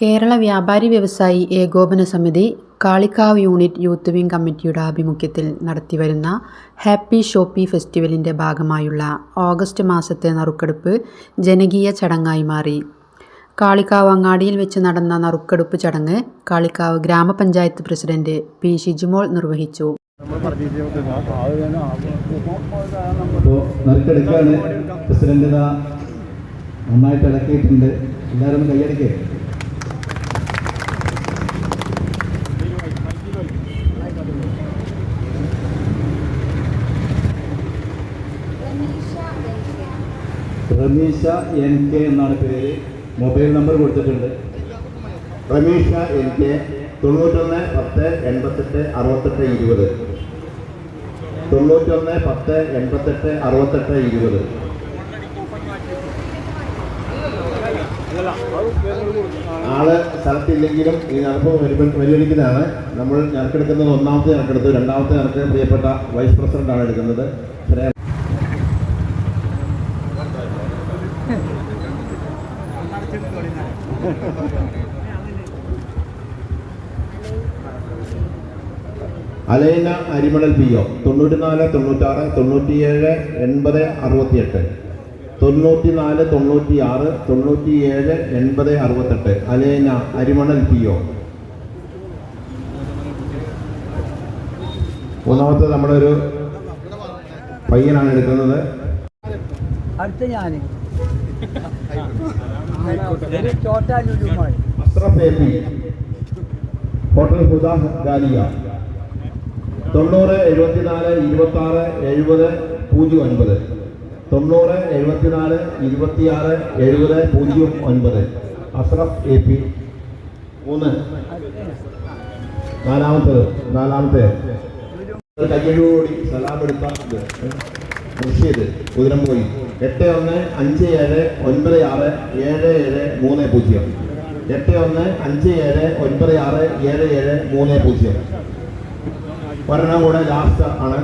കേരള വ്യാപാരി വ്യവസായി ഏകോപന സമിതി കാളിക്കാവ് യൂണിറ്റ് യൂത്ത് വിംഗ് കമ്മിറ്റിയുടെ ആഭിമുഖ്യത്തിൽ നടത്തിവരുന്ന ഹാപ്പി ഷോപ്പി ഫെസ്റ്റിവലിന്റെ ഭാഗമായുള്ള ഓഗസ്റ്റ് മാസത്തെ നറുക്കെടുപ്പ് ജനകീയ ചടങ്ങായി മാറി. കാളിക്കാവ് അങ്ങാടിയിൽ വെച്ച് നടന്ന നറുക്കെടുപ്പ് ചടങ്ങ് കാളിക്കാവ് ഗ്രാമപഞ്ചായത്ത് പ്രസിഡന്റ് പി ഷിജുമോൾ നിർവഹിച്ചു. അപ്പോൾ നറുക്കെടുക്കുകയാണ് പ്രസിഡന്റ് നന്നായിട്ട് എല്ലാവരും ഒന്ന് റമീഷ എൻ കെ എന്നാണ് പേര്. മൊബൈൽ നമ്പർ കൊടുത്തിട്ടുണ്ട്. റമീഷ എൻ കെ തൊണ്ണൂറ്റൊന്ന് പത്ത് എൺപത്തെട്ട് അറുപത്തെട്ട് ഇരുപത്. തൊണ്ണൂറ്റൊന്ന് പത്ത് എൺപത്തെട്ട് അറുപത്തെട്ട് ഇരുപത്. ആൾ സ്ഥലത്തില്ലെങ്കിലും ഈ നടപ്പ് പരിഗണിക്കുന്നതാണ് നമ്മൾ ഞറക്കെടുക്കുന്നത് ഒന്നാമത്തെ ഞറക്കെടുത്തു രണ്ടാമത്തെ ഞറക്ക് പ്രിയപ്പെട്ട വൈസ് പ്രസിഡന്റാണ് എടുക്കുന്നത്. അലൈന അരിമണൽ പി ഒ. തൊണ്ണൂറ്റിനാല് തൊണ്ണൂറ്റാറ് തൊണ്ണൂറ്റിയേഴ് എൺപത് അറുപത്തിയെട്ട്. തൊണ്ണൂറ്റിനാല് തൊണ്ണൂറ്റിയാറ് തൊണ്ണൂറ്റിയേഴ് എൺപത് അറുപത്തെട്ട്. Alena Arimanal P O. മൂന്നാമത്തെ നമ്മുടെ ഒരു പയ്യനാണ് എടുക്കുന്നത്. അടുത്ത ഞാൻ ഹോട്ടൽ ഹുദ ഗാലിയ തൊണ്ണൂറ് എഴുപത്തിനാല് ഇരുപത്തി ആറ് എഴുപത് പൂജ്യം ഒൻപത് തൊണ്ണൂറ് എഴുപത്തിനാല് ഇരുപത്തിയാറ് എഴുപത് പൂജ്യം ഒൻപത് അസ്രഫ് എ പി മൂന്ന്. നാലാമത്തത് നാലാമത്തെ. കയ്യഴോടി സലാമെടുത്ത മുർഷിയത് കുതിരമ്പോയി എട്ട് ഒന്ന് അഞ്ച് ഏഴ് ഒൻപത് ആറ് ഏഴ് ഏഴ് മൂന്ന് പൂജ്യം. എട്ട് ഒന്ന് അഞ്ച് ഏഴ് ഒൻപത് ആറ് ഏഴ് ഏഴ് മൂന്ന് പൂജ്യം. ഒരെണ്ണം കൂടെ ലാസ്റ്റ് ആണ്.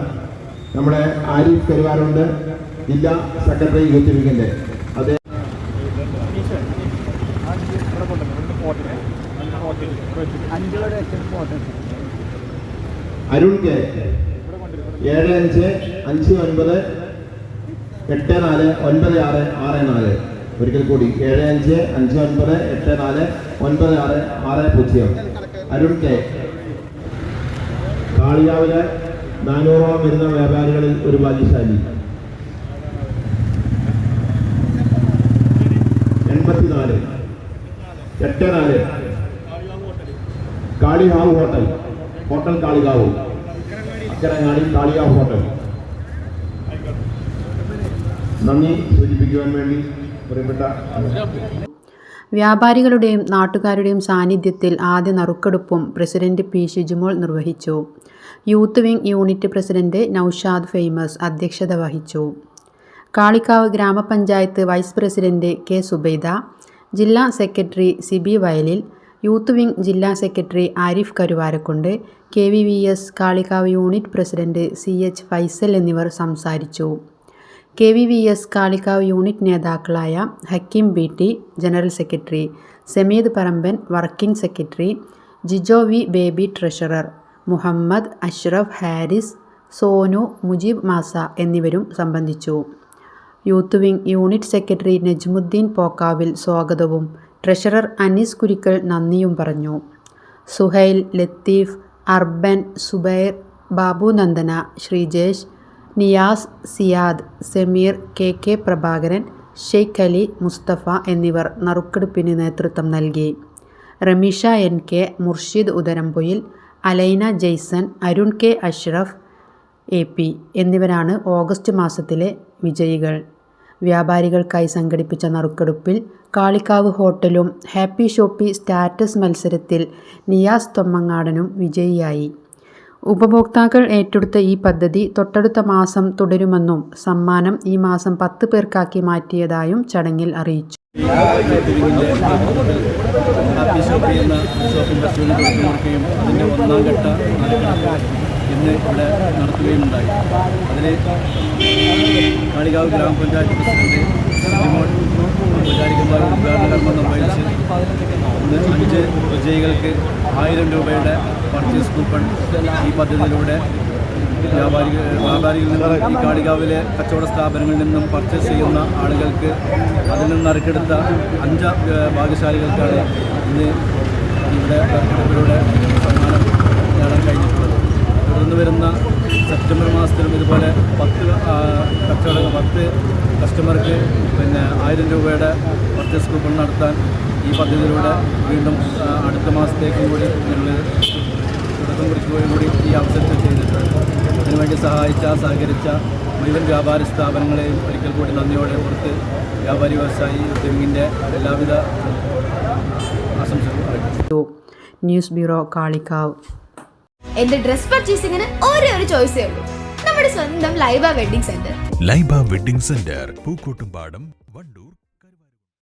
നമ്മുടെ ആരിഫ് കരുവാരുണ്ട്. ജില്ലാ സെക്രട്ടറി യൂത്ത് ലീഗിന്റെ പോട്ടെ അരുൺ കെ. ഏഴ് അഞ്ച് അഞ്ച് ഒൻപത് എട്ട് നാല് ഒൻപത് ആറ് ആറ് നാല്. ഒരിക്കൽ കൂടി ഏഴ് അഞ്ച് അഞ്ച് ഒൻപത് എട്ട് നാല് ഒൻപത് ആറ് ആറ് പൂജ്യം. അരുൺ കെ. കാളിയാവിലെ നാനൂറോളം വരുന്ന വ്യാപാരികളിൽ ഒരു ഭാഗ്യശാലി. എൺപത്തിനാല്. എട്ട് നാല്. Kalikavu hotel. Hotel Kalikavu. Akkarangadi Kalikavu hotel. നന്ദി സൂചിപ്പിക്കുവാൻ വേണ്ടി പ്രിയപ്പെട്ട വ്യാപാരികളുടെയും നാട്ടുകാരുടെയും സാന്നിധ്യത്തിൽ ആദ്യ നറുക്കെടുപ്പും പ്രസിഡന്റ് പി ഷിജുമോൾ നിർവഹിച്ചു. Youth wing unit president Noushad Famous അധ്യക്ഷത വഹിച്ചു. കാളിക്കാവ് ഗ്രാമപഞ്ചായത്ത് വൈസ് പ്രസിഡന്റ് കെ സുബൈദ ജില്ലാ secretary Siby Vayalil youth wing ജില്ലാ secretary Arif Karuvarakundu K V V S Kalikavu unit president C H Faisal എന്നിവർ സംസാരിച്ചു. K V V S Kalikavu unit നേതാക്കളായ Hakkim B T general secretary Sameed Paramban working secretary Jijo V Baby treasurer Muhammad Ashraf Haris Sonu Mujeeb Masa എന്നിവരും സംബന്ധിച്ചു. Youth wing unit secretary Najmuddin Pokkavil സ്വാഗതവും treasurer Anees Kurikkal നന്ദിയും പറഞ്ഞു. Suhail Latheef urban Zubair Babu Nandana Sreejesh Niyas Siyad Sameer K K Prabhakaran Sheikh Ali Mustafa എന്നിവർ നറുക്കെടുപ്പിന് നേതൃത്വം നൽകി. Ramisha N K Murshid Udarampoyil Alaina Jaison Arun K Ashraf A P എന്നിവരാണ് August മാസത്തിലെ വിജയികൾ. വ്യാപാരികൾക്കായി സംഘടിപ്പിച്ച നറുക്കെടുപ്പിൽ കാളിക്കാവ് ഹോട്ടലും ഹാപ്പി ഷോപ്പി സ്റ്റാറ്റസ് മത്സരത്തിൽ നിയാസ് തൊമ്മങ്ങാടനും വിജയിയായി. ഉപഭോക്താക്കൾ ഏറ്റെടുത്ത ഈ പദ്ധതി തൊട്ടടുത്ത മാസം തുടരുമെന്നും സമ്മാനം ഈ മാസം പത്ത് പേർക്കാക്കി മാറ്റിയതായും ചടങ്ങിൽ അറിയിച്ചു. ഇന്ന് ഇവിടെ നടത്തുകയുമുണ്ടായി അതിൽ കാളികാവ് ഗ്രാമപഞ്ചായത്ത് പ്രസിഡന്റ് ജിമോൾ ഔപചാരികമായ ഉദ്ഘാടന കർമ്മം നിർവഹിച്ച് ഇന്ന് അഞ്ച് വിജയികൾക്ക് ആയിരം രൂപയുടെ പർച്ചേസ് കൂപ്പൺ ഈ പദ്ധതിയിലൂടെ വ്യാപാരി വ്യാപാരികളിൽ നിന്നും ഈ കാളികാവിലെ കച്ചവട സ്ഥാപനങ്ങളിൽ നിന്നും പർച്ചേസ് ചെയ്യുന്ന ആളുകൾക്ക് അതിൽ നിന്ന് നറുക്കെടുത്ത അഞ്ച് ഭാഗ്യശാലികൾക്കാണ് ഇന്ന് ഇവിടെ തെരഞ്ഞെടുപ്പിലൂടെ സമ്മാനം നേടാൻ കഴിഞ്ഞിട്ടുള്ളത്. തുടർന്ന് വരുന്ന സെപ്റ്റംബർ മാസത്തിലും ഇതുപോലെ പത്ത് കച്ചവട പത്ത് കസ്റ്റമർക്ക് പിന്നെ ആയിരം രൂപയുടെ പർച്ചേസ് കൂപ്പൺ നടത്താൻ ഈ പദ്ധതിയിലൂടെ വീണ്ടും അടുത്ത മാസത്തേക്കും കൂടി ഞങ്ങൾ തുടക്കം കുറിക്കുകയും കൂടി ഈ അവസരത്തിൽ ചെയ്തിട്ടുണ്ട് അതിനുവേണ്ടി സഹായിച്ച സഹകരിച്ച മുഴുവൻ വ്യാപാര സ്ഥാപനങ്ങളെയും ഒരിക്കൽ കൂടി നന്ദിയോടെ പുറത്ത് വ്യാപാരി വ്യവസായി തെങ്ങിന്റെ എല്ലാവിധ ആശംസകളും അറിയിച്ചു ന്യൂസ് ബ്യൂറോ കാളിക്കാവ്. എന്റെ ഡ്രസ് പർച്ചേസിങ്ങിന് ഒരേ ഒരു ചോയ്സേ ഉള്ളൂ. നമ്മുടെ സ്വന്തം Laiba wedding centre. Laiba wedding centre Pookkottumpadam Wandoor